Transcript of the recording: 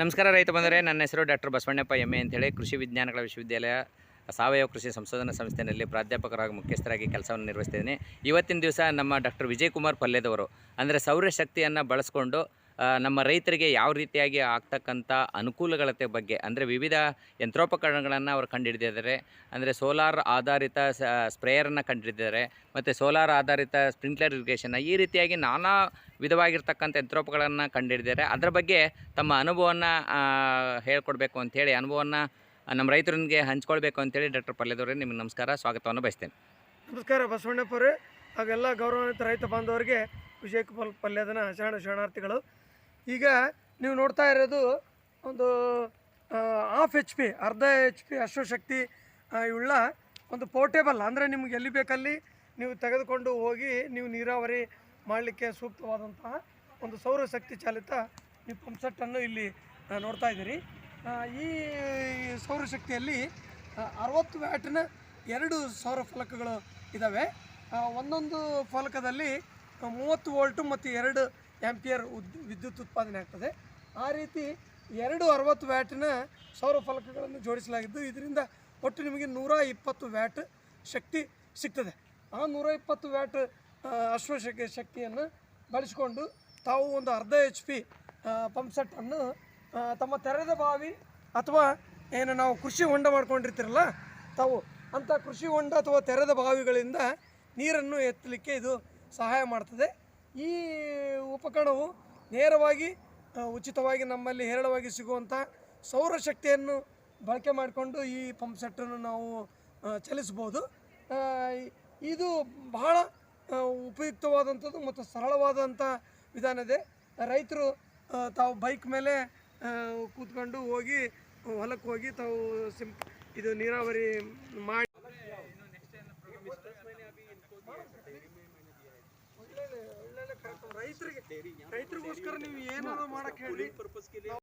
ನಮಸ್ಕಾರ ರೈತ ಬಂದರೆ, ನನ್ನ ಹೆಸರು ಡಾಕ್ಟರ್ ಬಸವಣ್ಣಪ್ಪ ಎಮ್ಮೆ ಅಂತೇಳಿ. ಕೃಷಿ ವಿಜ್ಞಾನಗಳ ವಿಶ್ವವಿದ್ಯಾಲಯ ಸಾವಯವ ಕೃಷಿ ಸಂಶೋಧನಾ ಸಂಸ್ಥೆಯಲ್ಲಿ ಪ್ರಾಧ್ಯಾಪಕರಾಗಿ, ಮುಖ್ಯಸ್ಥರಾಗಿ ಕೆಲಸವನ್ನು ನಿರ್ವಹಿಸ್ತಿದ್ದೀನಿ ಇವತ್ತಿನ ದಿವಸ ನಮ್ಮ ಡಾಕ್ಟರ್ ವಿಜಯ್ ಕುಮಾರ್ ಪಲ್ಯದವರು ಅಂದರೆ ಸೌರ್ಯಶಕ್ತಿಯನ್ನು ಬಳಸ್ಕೊಂಡು ನಮ್ಮ ರೈತರಿಗೆ ಯಾವ ರೀತಿಯಾಗಿ ಆಗ್ತಕ್ಕಂಥ ಅನುಕೂಲಗಳತೆ ಬಗ್ಗೆ, ಅಂದರೆ ವಿವಿಧ ಯಂತ್ರೋಪಕರಣಗಳನ್ನು ಅವರು ಕಂಡುಹಿಡಿದಿದ್ದಾರೆ ಅಂದರೆ ಸೋಲಾರ್ ಆಧಾರಿತ ಸ್ಪ್ರೇಯರನ್ನು ಕಂಡುಹಿಡಿದಿದ್ದಾರೆ ಮತ್ತು ಸೋಲಾರ್ ಆಧಾರಿತ ಸ್ಪ್ರಿಂಕ್ಲರ್ ಇರಿಗೇಷನ್ ಈ ರೀತಿಯಾಗಿ ನಾನಾ ವಿಧವಾಗಿರ್ತಕ್ಕಂಥ ಯಂತ್ರೋಪಕರಣಗಳನ್ನು ಕಂಡುಹಿಡಿದಿದ್ದಾರೆ ಅದರ ಬಗ್ಗೆ ತಮ್ಮ ಅನುಭವವನ್ನು ಹೇಳ್ಕೊಡ್ಬೇಕು ಅಂಥೇಳಿ, ಅನುಭವವನ್ನು ನಮ್ಮ ರೈತರೊಂದಿಗೆ ಹಂಚ್ಕೊಳ್ಬೇಕು ಅಂತೇಳಿ ಡಾಕ್ಟರ್ ಪಲ್ಯದವರೇ ನಿಮಗೆ ನಮಸ್ಕಾರ, ಸ್ವಾಗತವನ್ನು ಬಯಸ್ತೇನೆ. ನಮಸ್ಕಾರ ಬಸವಣ್ಣಪ್ಪರೇ ಹಾಗೆಲ್ಲ ಗೌರವಾನ್ವಿತ ರೈತ ಬಾಂಧವರಿಗೆ ವಿಜಯ್ ಕುಮಾರ್ ಪಲ್ಯದನ ಶರಣ ಶರಣಾರ್ಥಿಗಳು. ಈಗ ನೀವು ನೋಡ್ತಾ ಇರೋದು ಒಂದು ಹಾಫ್ ಎಚ್ ಪಿ ಅರ್ಧ ಎಚ್ ಪಿ ಅಶ್ವಶಕ್ತಿ ಆ, ಇವುಳ್ಳ ಒಂದು ಪೋರ್ಟೇಬಲ್ ಅಂದರೆ ನಿಮ್ಗೆ ಎಲ್ಲಿ ಬೇಕಲ್ಲಿ ನೀವು ತೆಗೆದುಕೊಂಡು ಹೋಗಿ ನೀವು ನೀರಾವರಿ ಮಾಡಲಿಕ್ಕೆ ಸೂಕ್ತವಾದಂತಹ ಒಂದು ಸೌರಶಕ್ತಿ ಚಾಲಿತ ಈ ಪಂಪ್ಸೆಟ್ಟನ್ನು ಇಲ್ಲಿ ನೋಡ್ತಾ ಇದ್ದೀರಿ. ಈ ಸೌರಶಕ್ತಿಯಲ್ಲಿ ಅರವತ್ತು ವ್ಯಾಟಿನ ಎರಡು ಸೌರ ಫಲಕಗಳು ಇದ್ದಾವೆ ಒಂದೊಂದು ಫಲಕದಲ್ಲಿ ಮೂವತ್ತು ವೋಲ್ಟು ಮತ್ತು ಎರಡು ಆ್ಯಂಪಿಯರ್ ಉದ್, ವಿದ್ಯುತ್ ಉತ್ಪಾದನೆ ಆಗ್ತದೆ. ಆ ರೀತಿ ಎರಡು ಅರವತ್ತು ವ್ಯಾಟಿನ ಸೌರ ಫಲಕಗಳನ್ನು ಜೋಡಿಸಲಾಗಿದ್ದು, ಇದರಿಂದ ಒಟ್ಟು ನಿಮಗೆ ನೂರ ಇಪ್ಪತ್ತು ವ್ಯಾಟ್ ಶಕ್ತಿ ಸಿಗ್ತದೆ. ಆ ನೂರ ಇಪ್ಪತ್ತು ವ್ಯಾಟ್ ಅಶ್ವಶಕ್ತಿ ಶಕ್ತಿಯನ್ನು ಬಳಸಿಕೊಂಡು ತಾವು ಒಂದು ಅರ್ಧ ಎಚ್ ಪಿ ಪಂಪ್ಸೆಟ್ಟನ್ನು ತಮ್ಮ ತೆರೆದ ಬಾವಿ ಅಥವಾ ಏನು ನಾವು ಕೃಷಿ ಹೊಂಡ ಮಾಡ್ಕೊಂಡಿರ್ತೀರಲ್ಲ, ತಾವು ಅಂಥ ಕೃಷಿ ಹೊಂಡ ಅಥವಾ ತೆರೆದ ಬಾವಿಗಳಿಂದ ನೀರನ್ನು ಎತ್ತಲಿಕ್ಕೆ ಇದು ಸಹಾಯ ಮಾಡ್ತದೆ. ಈ ಉಪಕರಣವು ನೇರವಾಗಿ ಉಚಿತವಾಗಿ ನಮ್ಮಲ್ಲಿ ಹೇರಳವಾಗಿ ಸಿಗುವಂಥ ಸೌರಶಕ್ತಿಯನ್ನು ಬಳಕೆ ಮಾಡಿಕೊಂಡು ಈ ಪಂಪ್ ಸೆಟ್ಟನ್ನು ನಾವು ಚಲಿಸ್ಬೋದು ಇದು ಬಹಳ ಉಪಯುಕ್ತವಾದಂಥದ್ದು ಮತ್ತು ಸರಳವಾದಂಥ ವಿಧಾನ ಇದೆ. ರೈತರು ತಾವು ಬೈಕ್ ಮೇಲೆ ಕೂತ್ಕೊಂಡು ಹೋಗಿ, ಹೊಲಕ್ಕೆ ಹೋಗಿ ತಾವು ಸಿಂ, ಇದು ನೀರಾವರಿ ಮಾಡಿ. ರೈತರಿಗೆ ರೈತರಿಗೋಸ್ಕರ ನೀವು ಏನಾದ್ರು ಮಾಡಕ್ಕೆ ಹೇಳಿ.